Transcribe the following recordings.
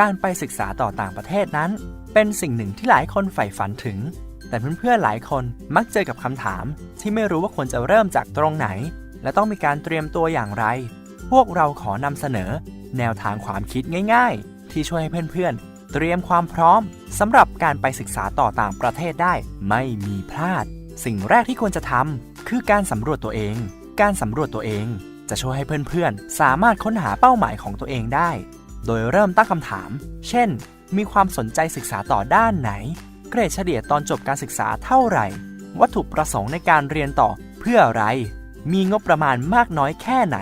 การไปศึกษาต่อต่างประเทศนั้น เป็นสิ่งหนึ่งที่หลายคนใฝ่ฝันถึง แต่เพื่อนๆหลายคนมักเจอกับคำถาม ที่ไม่รู้ว่าควรจะเริ่มจากตรงไหน และต้องมีการเตรียมตัวอย่างไร พวกเราขอนำเสนอ แนวทางความคิดง่ายๆ ที่ช่วยให้เพื่อนๆ เตรียมความพร้อมสำหรับการไปศึกษาต่อต่างประเทศได้ ไม่มีพลาด สิ่งแรกที่ควรจะทำคือการสำรวจตัวเอง การสำรวจตัวเอง จะช่วยให้เพื่อนๆ สามารถค้นหาเป้าหมายของตัวเองได้ โดยเริ่มตั้งคำถาม เช่น มีความสนใจศึกษาต่อด้านไหน เกรดเฉลี่ยตอนจบการศึกษาเท่าไหร่ วัตถุประสงค์ในการเรียนต่อเพื่ออะไร มีงบประมาณมากน้อยแค่ไหน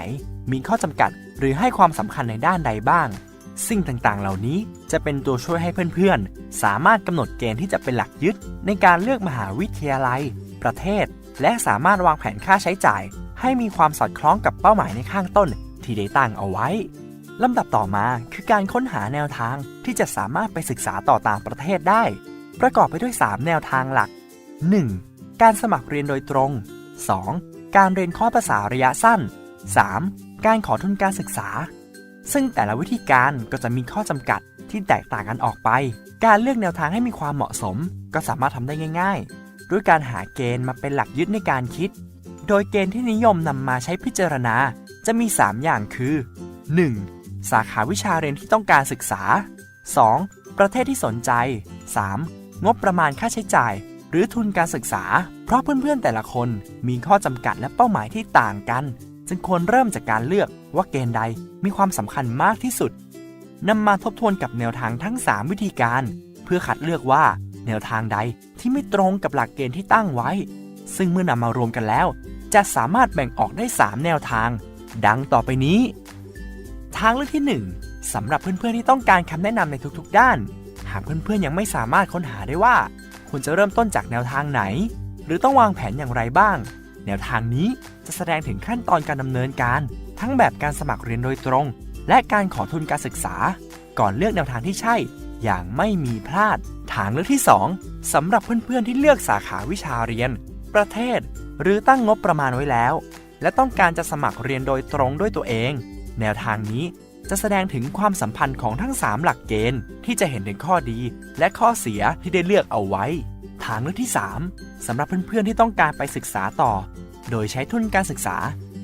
มีข้อจำกัด หรือให้ความสำคัญในด้านใดบ้าง สิ่งต่างๆ เหล่านี้จะเป็นตัวช่วยให้เพื่อนๆ สามารถกำหนดเกณฑ์ที่จะเป็นหลักยึด ในการเลือกมหาวิทยาลัย ประเทศ และสามารถวางแผนค่าใช้จ่าย ให้มีความสอดคล้องกับเป้าหมายในข้างต้นที่ได้ตั้งเอาไว้ ลำดับต่อมาคือการค้นหาแนวทางที่จะสามารถไปศึกษาต่อต่างประเทศได้ ประกอบไปด้วย 3 แนวทางหลัก 1. การสมัครเรียนโดยตรง 2. การเรียนข้อภาษาระยะสั้น 3. การขอทุนการศึกษา ซึ่งแต่ละวิธีการก็จะมีข้อจำกัดที่แตกต่างกันออกไป การเลือกแนวทางให้มีความเหมาะสม ก็สามารถทำได้ง่าย ๆ ด้วยการหาเกณฑ์มาเป็นหลักยึดในการคิด โดยเกณฑ์ที่นิยมนำมาใช้พิจารณา จะมี 3 อย่างคือ 1. สาขาวิชาเรียนที่ต้องการศึกษา 2. ประเทศที่สนใจ 3. งบประมาณค่าใช้จ่าย หรือทุนการศึกษา เพราะเพื่อนๆแต่ละคนมีข้อจำกัดและเป้าหมายที่ต่างกัน จึงควรเริ่มจากการเลือกว่าเกณฑ์ใดมีความสำคัญมากที่สุดนำมาทบทวนกับแนวทางทั้ง 3 วิธีการ เพื่อคัดเลือกว่าแนวทางใดที่ไม่ตรงกับหลักเกณฑ์ที่ตั้งไว้ ซึ่งเมื่อนำมารวมกันแล้ว จะสามารถแบ่งออกได้ 3 แนวทาง ดังต่อไปนี้ ทางเลือกที่ 1สำหรับเพื่อนๆที่ต้องการคำแนะนำในทุกๆ ด้าน หากเพื่อนๆยังไม่สามารถค้นหาได้ว่าควรจะเริ่มต้นจากแนวทางไหน หรือต้องวางแผนอย่างไรบ้าง แนวทางนี้จะแสดงถึงขั้นตอนการดำเนินการ ทั้งแบบการสมัครเรียนโดยตรง และการขอทุนการศึกษา ก่อนเลือกแนวทางที่ใช่ อย่างไม่มีพลาด ทางเลือกที่ 2สำหรับเพื่อนๆที่เลือกสาขาวิชาเรียน ประเทศ หรือตั้งงบประมาณไว้แล้ว และต้องการจะสมัครเรียนโดยตรงด้วยตัวเอง แนวทางนี้จะแสดงถึงความสัมพันธ์ของทั้ง 3 หลักเกณฑ์ที่จะเห็นถึงข้อดีและข้อเสียที่ได้เลือกเอาไว้ ทางเลือกที่ 3สำหรับเพื่อนๆที่ต้องการไปศึกษาต่อ โดยใช้ทุนการศึกษา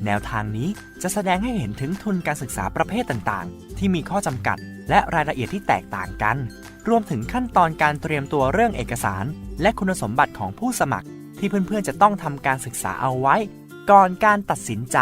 แนวทางนี้จะแสดงให้เห็นถึงทุนการศึกษาประเภทต่างๆ ที่มีข้อจำกัด และรายละเอียดที่แตกต่างกัน รวมถึงขั้นตอนการเตรียมตัวเรื่องเอกสาร และคุณสมบัติของผู้สมัคร ที่เพื่อนๆจะต้องทำการศึกษาเอาไว้ ก่อนการตัดสินใจ